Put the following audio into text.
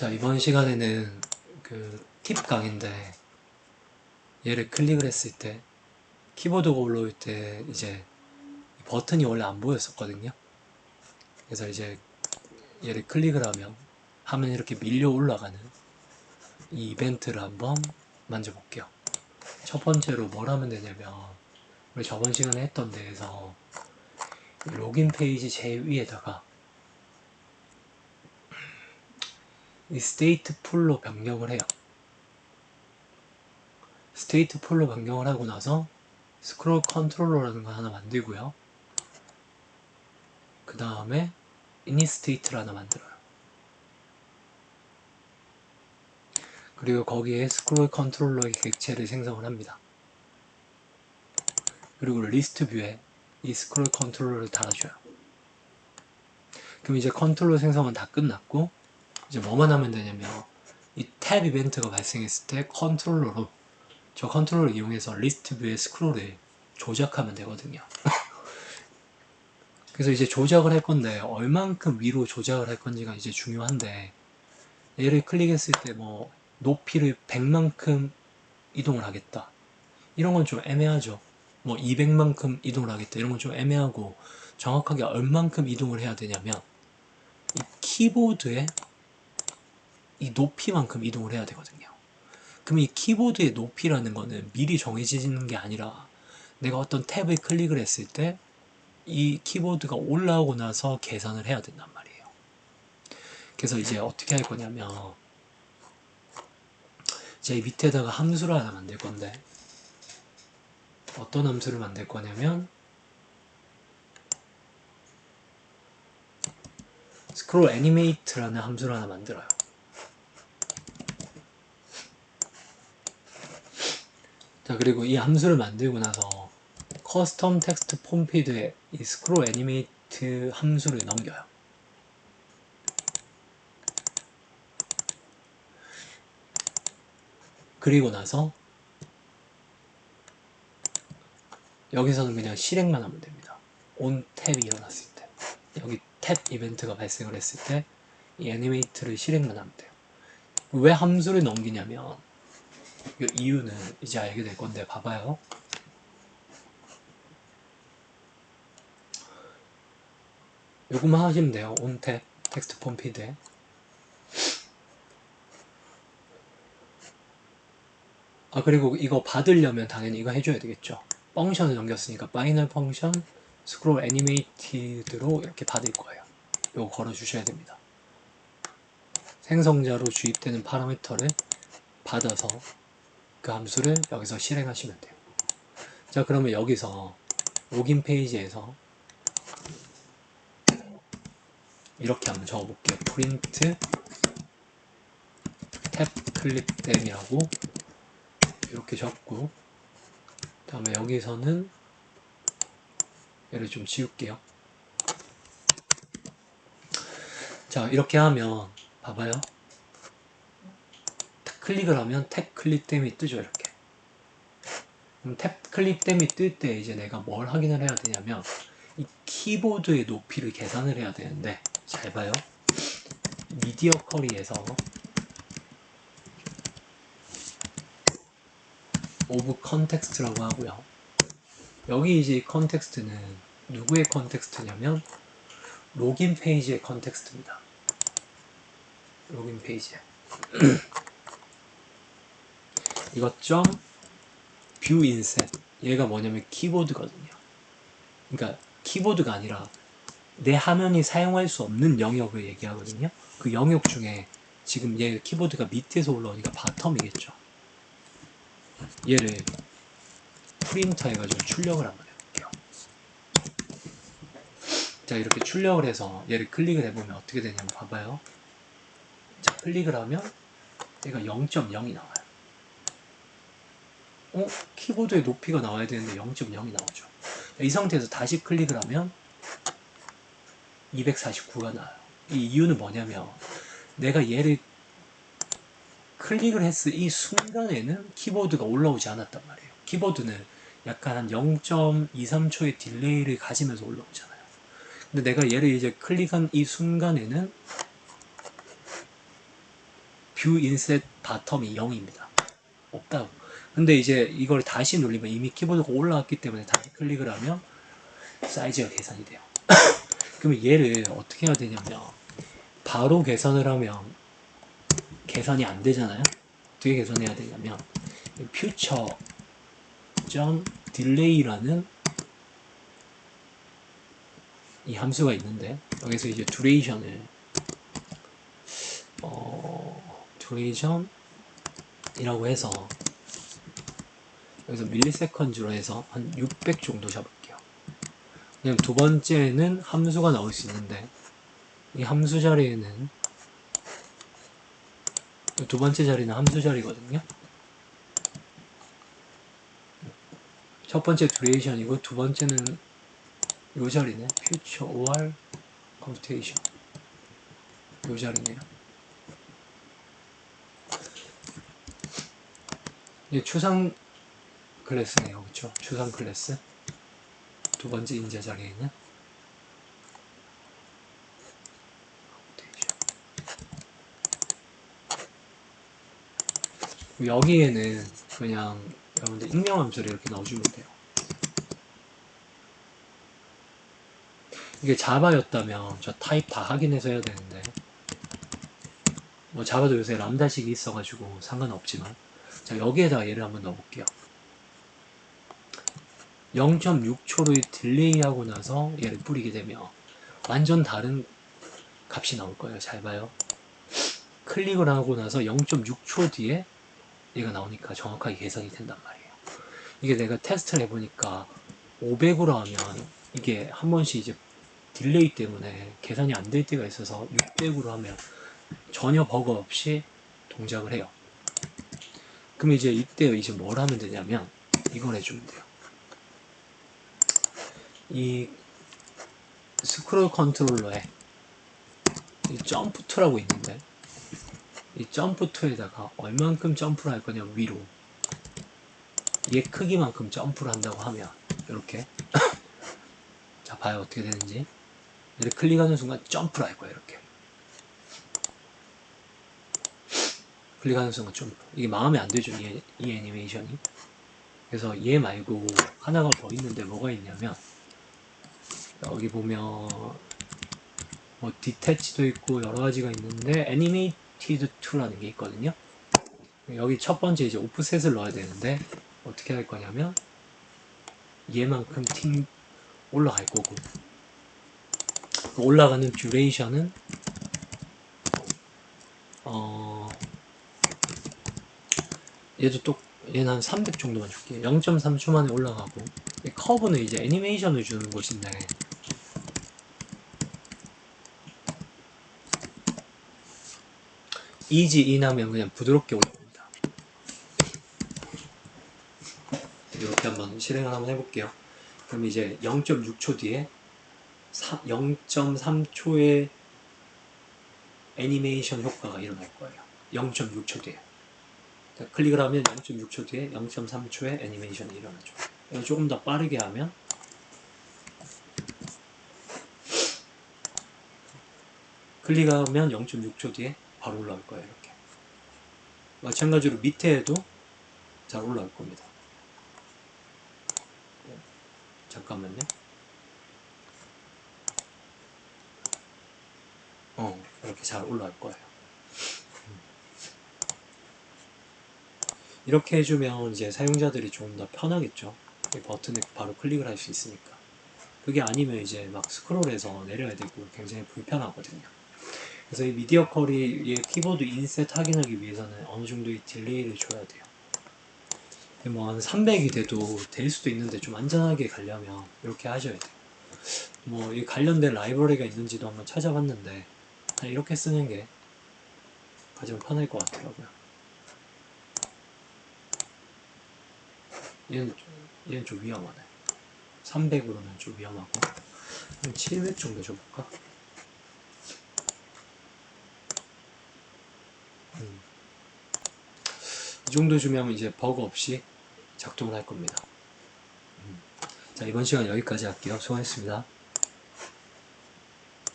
자, 이번 시간에는 그 팁 강인데 얘를 클릭을 했을 때 키보드가 올라올 때 이제 버튼이 원래 안 보였었거든요. 그래서 이제 얘를 클릭을 하면 화면이 이렇게 밀려 올라가는 이 이벤트를 한번 만져볼게요. 첫 번째로 뭘 하면 되냐면 우리 저번 시간에 했던 데에서 이 로긴 페이지 제일 위에다가 이 스테이트 풀로 변경을 해요. 스테이트 풀로 변경을 하고 나서 스크롤 컨트롤러라는 거 하나 만들고요. 그 다음에 스테이트를 하나 만들어요. 그리고 거기에 스크롤 컨트롤러의 객체를 생성을 합니다. 그리고 리스트 뷰에 이 스크롤 컨트롤러를 달아줘요. 그럼 이제 컨트롤러 생성은 다 끝났고 이제 뭐만 하면 되냐면 이 탭 이벤트가 발생했을 때 컨트롤러로 저 컨트롤러를 이용해서 리스트 뷰의 스크롤을 조작하면 되거든요. 그래서 이제 조작을 할 건데 얼만큼 위로 조작을 할 건지가 이제 중요한데 얘를 클릭했을 때 뭐 높이를 100만큼 이동을 하겠다. 이런 건 좀 애매하죠. 뭐 200만큼 이동을 하겠다. 이런 건 좀 애매하고 정확하게 얼만큼 이동을 해야 되냐면 이 키보드에 이 높이만큼 이동을 해야 되거든요. 그럼 이 키보드의 높이라는 거는 미리 정해지는 게 아니라 내가 어떤 탭을 클릭을 했을 때 이 키보드가 올라오고 나서 계산을 해야 된단 말이에요. 그래서 이제 어떻게 할 거냐면 제 밑에다가 함수를 하나 만들 건데 어떤 함수를 만들 거냐면 스크롤 애니메이트라는 함수를 하나 만들어요. 자 그리고 이 함수를 만들고 나서 커스텀 텍스트 폼피드에 이 스크롤 애니메이트 함수를 넘겨요. 그리고 나서 여기서는 그냥 실행만 하면 됩니다. 온 탭이 일어났을 때 여기 탭 이벤트가 발생을 했을 때 이 애니메이트를 실행만 하면 돼요. 왜 함수를 넘기냐면 이 이유는 이제 알게 될 건데 봐봐요. 요것만 하시면 돼요. 온탭 텍스트 폼 피드에 아 그리고 이거 받으려면 당연히 이거 해줘야 되겠죠. 펑션을 넘겼으니까 파이널 펑션 스크롤 애니메이티드로 이렇게 받을 거예요. 이거 걸어 주셔야 됩니다. 생성자로 주입되는 파라미터를 받아서 그 함수를 여기서 실행하시면 돼요. 자 그러면 여기서 로긴 페이지에서 이렇게 한번 적어볼게요. 프린트 탭 클릭댐이라고 이렇게 적고 다음에 여기서는 얘를 좀 지울게요. 자 이렇게 하면 봐봐요. 클릭을 하면 탭 클릭댐이 뜨죠 이렇게. 그럼 탭 클릭댐이 뜰 때 이제 내가 뭘 확인을 해야 되냐면 이 키보드의 높이를 계산을 해야 되는데 잘 봐요. 미디어 커리에서 오브 컨텍스트라고 하고요. 여기 이제 컨텍스트는 누구의 컨텍스트냐면 로긴 페이지의 컨텍스트입니다. 로긴 페이지. 이거 점뷰 인셋 얘가 뭐냐면 키보드거든요. 그러니까 키보드가 아니라 내 화면이 사용할 수 없는 영역을 얘기하거든요. 그 영역 중에 지금 얘 키보드가 밑에서 올라오니까 바텀이겠죠. 얘를 프린터 해가지고 출력을 한번 해볼게요. 자 이렇게 출력을 해서 얘를 클릭을 해보면 어떻게 되냐면 봐봐요. 자 클릭을 하면 얘가 0.0이 나와요. 어? 키보드의 높이가 나와야 되는데 0.0이 나오죠. 이 상태에서 다시 클릭을 하면 249가 나와요. 이 이유는 뭐냐면 내가 얘를 클릭을 했을 이 순간에는 키보드가 올라오지 않았단 말이에요. 키보드는 약간 한 0.23초의 딜레이를 가지면서 올라오잖아요. 근데 내가 얘를 이제 클릭한 이 순간에는 뷰 인셋 바텀이 0입니다. 없다고. 근데 이제 이걸 다시 누르면 이미 키보드가 올라왔기 때문에 다시 클릭을 하면 사이즈가 계산이 돼요. 그러면 얘를 어떻게 해야 되냐면 바로 계산을 하면 계산이 안 되잖아요. 어떻게 계산해야 되냐면 딜레이라는 이 함수가 있는데 여기서 이제 듀레이션을 어 듀레이션이라고 해서 여기서 밀리세컨즈로 해서 한 600 정도 잡을게요. 그냥 두 번째는 함수가 나올 수 있는데 이 함수 자리에는 두 번째 자리는 함수 자리거든요. 첫 번째 듀레이션이고 두 번째는 요 자리네. 퓨처 OR 컴퓨테이션 요 자리네요. 이게 추상 클래스네요. 그쵸? 추상 클래스. 두 번째 인자 자리에 있는. 여기에는 그냥 여러분들 익명 함수를 이렇게 넣어주면 돼요. 이게 자바였다면 저 타입 다 확인해서 해야 되는데 뭐 자바도 요새 람다식이 있어가지고 상관없지만 자 여기에다가 얘를 한번 넣어볼게요 0.6초를 딜레이하고 나서 얘를 뿌리게 되면 완전 다른 값이 나올 거예요 잘 봐요 클릭을 하고 나서 0.6초 뒤에 얘가 나오니까 정확하게 계산이 된단 말이에요 이게 내가 테스트를 해보니까 500으로 하면 이게 한 번씩 이제 딜레이 때문에 계산이 안 될 때가 있어서 600으로 하면 전혀 버거 없이 동작을 해요. 그럼 이제 이때 이제 뭘 하면 되냐면 이걸 해주면 돼요. 이 스크롤 컨트롤러에 이 점프 툴라고 있는데 이 점프 툴에다가 얼만큼 점프를 할 거냐 위로. 얘 크기만큼 점프를 한다고 하면 이렇게. 자 봐요 어떻게 되는지. 이렇게 클릭하는 순간 점프를 할 거예요 이렇게. 클릭하는 순간 점프. 이게 마음에 안 들죠 이, 이 애니메이션이. 그래서 얘 말고 하나가 더 있는데 뭐가 있냐면 여기 보면 뭐 디태치도 있고 여러 가지가 있는데 애니메이티드 2라는 게 있거든요. 여기 첫 번째 이제 오프셋을 넣어야 되는데 어떻게 할 거냐면 얘만큼 팀 올라갈 거고 그 올라가는 듀레이션은 어 얘도 또 얘는 한 300 정도만 줄게요. 0.3초 만에 올라가고 이 커브는 이제 애니메이션을 주는 곳인데 이지 인하면 그냥 부드럽게 올라옵니다 이렇게 한번 실행을 한번 해볼게요 그럼 이제 0.6초 뒤에 0.3초의 애니메이션 효과가 일어날 거예요. 0.6초 뒤에. 자, 클릭을 하면 0.6초 뒤에 0.3초의 애니메이션이 일어나죠. 조금 더 빠르게 하면 클릭하면 0.6초 뒤에 바로 올라올 거예요. 이렇게. 마찬가지로 밑에에도 잘 올라올 겁니다. 잠깐만요. 어, 이렇게 잘 올라갈 거예요. 이렇게 해주면 이제 사용자들이 조금 더 편하겠죠. 이 버튼에 바로 클릭을 할 수 있으니까. 그게 아니면 이제 막 스크롤해서 내려야 되고 굉장히 불편하거든요. 그래서 이 미디어 컬이 키보드 인셋 확인하기 위해서는 어느 정도의 딜레이를 줘야 돼요. 뭐한 300이 돼도 될 수도 있는데 좀 안전하게 가려면 이렇게 하셔야 돼요. 뭐 이 관련된 라이브러리가 있는지도 한번 찾아봤는데 이렇게 쓰는 게 가장 편할 것 같더라고요. 얘는 좀, 얘는 좀 위험하네. 300으로는 좀 위험하고 한700 정도 줘볼까? 이 정도 주면 이제 버그 없이 작동을 할 겁니다. 음. 자 이번 시간 여기까지 할게요. 수고하셨습니다.